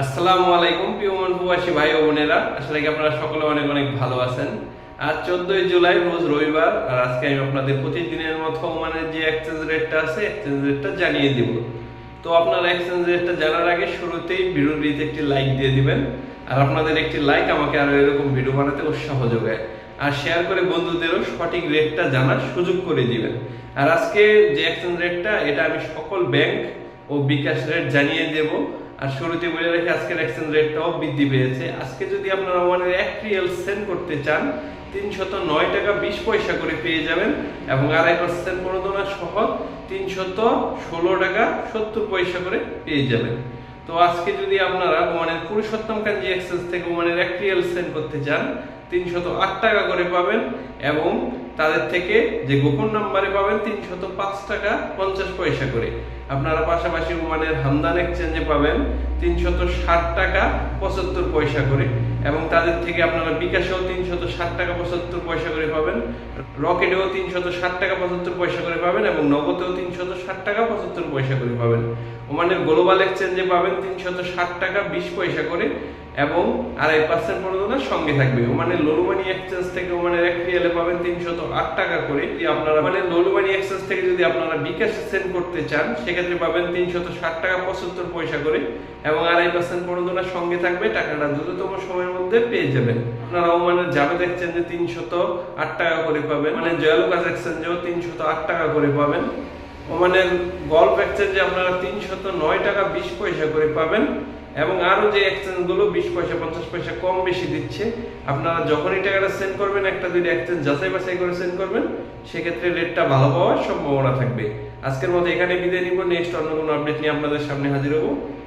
আসসালামু আলাইকুম, প্রিয় মন প্রবাসী ভাই ও বোনেরা। আসলে কি আপনারা সকলে অনেক অনেক ভালো আছেন। আজ চোদ্দই জুলাই, রোজ রবিবার, আর আজকে আমি আপনাদের প্রতিদিনের মতো মানে যে এক্সচেঞ্জ রেটটা আছে এক্সচেঞ্জ রেটটা জানিয়ে দিব। তো আপনারা এক্সচেঞ্জ রেটটা জানার আগে শুরুতেই ভিডিওটিতে একটি লাইক দিয়ে দিবেন। আর আপনাদের একটি লাইক আমাকে আরও এরকম ভিডিও বানাতে উৎসাহ যোগায়। আর শেয়ার করে বন্ধুদেরও সঠিক রেটটা জানার সুযোগ করে দিবেন। আর আজকে যে এক্সচেঞ্জ রেটটা এটা আমি সকল ব্যাংক ও বিকাশ রেট জানিয়ে দেব। আর শুরুতে বলে রাখি, আজকের এক্সচেঞ্জ রেটটাও বৃদ্ধি পেয়েছে। আজকে যদি আপনারা ওয়ানের এক রিয়েল সেন্ড করতে চান, তিনশত নয় টাকা বিশ পয়সা করে পেয়ে যাবেন এবং আড়াই পার্সেন্ট প্রণোদনা সহ তিনশত ষোলো টাকা সত্তর পয়সা করে পেয়ে যাবেন। তো আজকে যদি আপনারা ওমানের পুরুষোত্তম কাঞ্জি এক্সচেঞ্জ থেকে ওমানের এক রিয়েল সেন্ড করতে চান, তিনশত আট টাকা করে পাবেন এবং তাদের থেকে যে গোপন নাম্বারে পাবেন তিনশত পাঁচ টাকা পঞ্চাশ পয়সা করে। আপনারা পাশাপাশি ওমানের হামদান এক্সচেঞ্জে পাবেন তিনশত ষাট টাকা পঁচাত্তর পয়সা করে। এবং তাদের থেকে আপনারা বিকাশেও তিনশত ষাট টাকা পঁচাত্তর পয়সা করে পাবেন, রকেটেও তিনশত ষাট টাকা পঁচাত্তর পয়সা করে পাবেন এবং নগদেও তিনশত ষাট টাকা পঁচাত্তর পয়সা করে পাবেন। ওমানের গ্লোবাল এক্সচেঞ্জে পাবেন তিনশত ষাট টাকা বিশ পয়সা করে। এবং আড়াই পার্সেন্ট প্রণোদনার সঙ্গে থাকবে। ওমানের লোলুমানি এক্সচেঞ্জ থেকে ওমানের এক রিয়ালে পাবেন তিনশত আট টাকা করে। আপনারা মানে লোলুমানি এক্সচেঞ্জ থেকে যদি আপনারা বিকাশ সেন্ড করতে চান, সেক্ষেত্রে পাবেন তিনশত ষাট টাকা পঁচাত্তর পয়সা করে এবং আড়াই পার্সেন্ট প্রণোদনার সঙ্গে থাকবে, টাকাটা দ্রুততম সময়ের মধ্যে পেয়ে যাবেন। আপনারা ওমানের জাভেদ এক্সচেঞ্জে তিনশত আট টাকা করে পাবেন। মানে জয়ালুকাস এক্সচেঞ্জেও তিনশত আট টাকা করে পাবেন। ওমানের গল্ফ এক্সচেঞ্জে আপনারা তিনশত নয় টাকা বিশ পয়সা করে পাবেন। এবং আরও যে এক্সচেঞ্জগুলো, বিশ পয়সা, পঞ্চাশ পয়সা কম বেশি দিচ্ছে, আপনারা যখনই টাকাটা সেন্ড করবেন, একটা দুইটা এক্সচেঞ্জ যাচাই বাছাই করে সেন্ড করবেন, সেক্ষেত্রে রেটটা ভালো পাওয়ার সম্ভাবনা থাকবে। আজকের মতো এখানে বিদায় নিব। নেক্সট অন্য কোনো আপডেট নিয়ে আপনাদের সামনে হাজির হব।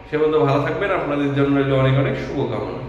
সে মতো ভালো থাকবেন। আপনাদের জন্য অনেক অনেক শুভকামনা।